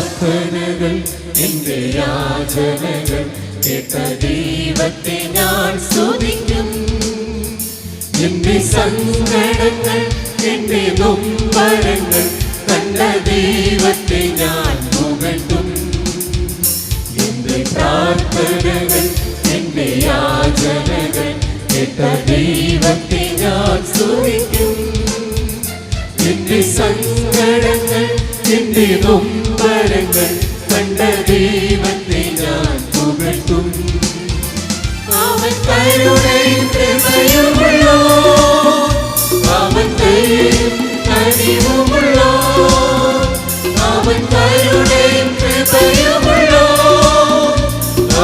പ്രാർത്ഥനകൾ എന്റെ യാചനകൾ കേട്ട ദൈവത്തെ ഞാൻ സ്തുതിക്കും. എന്റെ സങ്കടങ്ങൾ എന്റെ നൊമ്പരങ്ങൾ കണ്ട ദൈവത്തെ ഞാൻ പുകഴ്ത്തും. എന്റെ പ്രാർത്ഥനകൾ എന്റെ യാചനകൾ കേട്ട ദൈവത്തെ ഞാൻ സ്തുതിക്കും. എന്റെ സങ്കടങ്ങൾ എന്റെ നൊമ്പരങ്ങൾ കണ്ട ദൈവത്തെ ഞാൻ പുകഴ്ത്തും. അവൻ കരുണയും കൃപയുമുള്ളോ അവൻ ദയയും കനിവുമുള്ളോ? അവൻ കരുണയും കൃപയുമുള്ളോ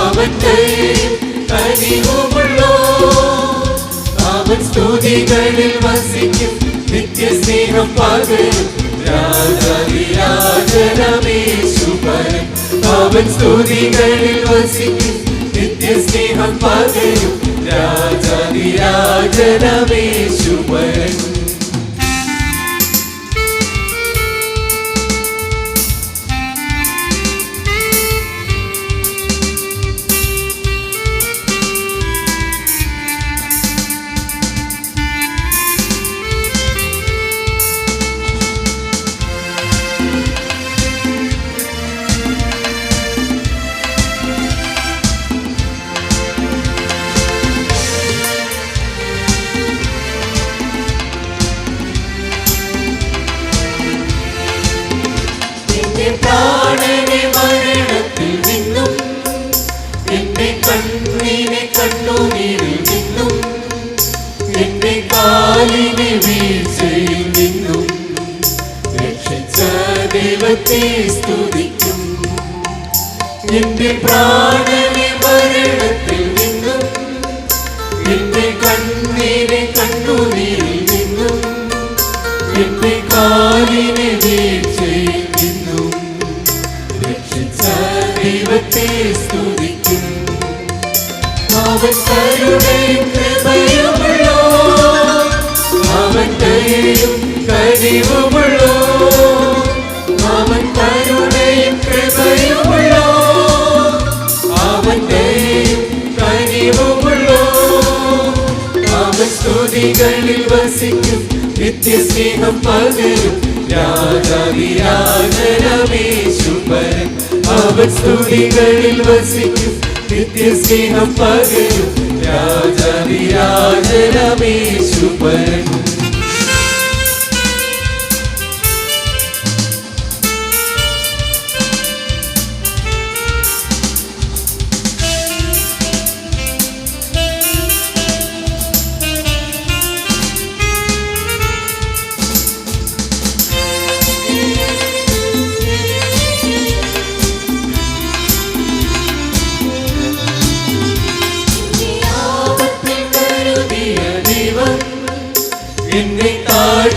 അവൻ ദയയും കനിവുമുള്ളോ? അവൻ സ്തുതികളിൽ വസിക്കും നിത്യസ്നേഹം പകരും. അവൻ സ്തുതികളിൽ വസിക്കും നിത്യസ്നേഹം പകരും രാജാതിരാജനമേശുപരൻ പ്രാണനെ നിന്നും എന്റെ കണ്ണിനെ കണ്ണുനീരിൽ എന്റെ കാലിനെ വീഴ്ചയിൽ നിന്നും രക്ഷിച്ച ദൈവത്തെ സ്തുതിക്കും. എന്റെ പ്രാണനെ നിന്നും എന്റെ കണ്ണിനെ കണ്ണുനീരിൽ നിന്നും എന്റെ കാലിനെ വീഴ്ചയിൽ ദൈവത്തെ സ്തുതിക്കും. അവൻ കരുണയും കൃപയുമുള്ളോ അവൻ ദയയും കനിവുമുള്ളോ അവൻ കരുണയും കൃപയുമുള്ളോ അവൻ ദയയും കനിവുമുള്ളോ. അവൻ സ്തുതികളിൽ വസിക്കും നിത്യസ്നേഹം പകരും രാജാതിരാജനമേശുപരൻ അവൻ സ്തുതികളിൽ വസിക്കും നിത്യസ്നേഹം പകരും രാജാതിരാജനമേശുപരൻ ആപത്തിൽ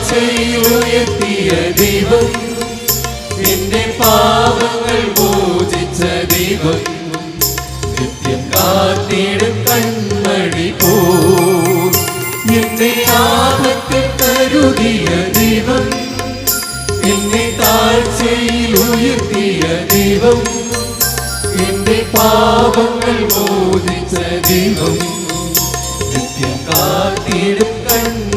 ഉയർത്തിയ ദൈവം. എന്റെ പാപങ്ങൾ മോചിച്ച ദൈവം. നിത്യം കാത്തിടും കൺമണി പോ. എന്നെ ആപത്തിൽ കരുതിയ ദൈവം. എന്നെ താഴ്ചയിൽ ഉയർത്തിയ ദൈവം. എന്റെ പാപങ്ങൾ മോചിച്ച ദൈവം. നിത്യം കാത്തിടും കൺമണി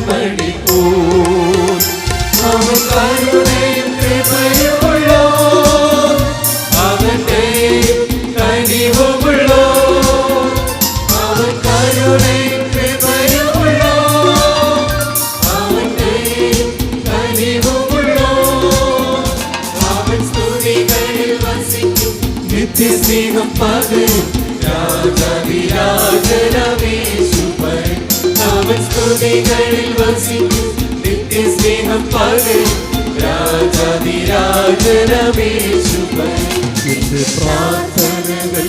നിത്യസ്നേഹം പകരും രാജവിരാജനമേശുപരൻ അവൻ സ്തുതികളിൽ വസിക്കും നിത്യസ്നേഹം പകരും രാജവിരാജനമേശുപരൻ എന്റെ പ്രാർത്ഥനകൾ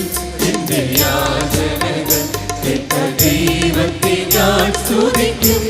എന്റെ യാചനകൾ എന്റെ ദൈവത്തെ ഞാൻ സ്തുതിക്കും.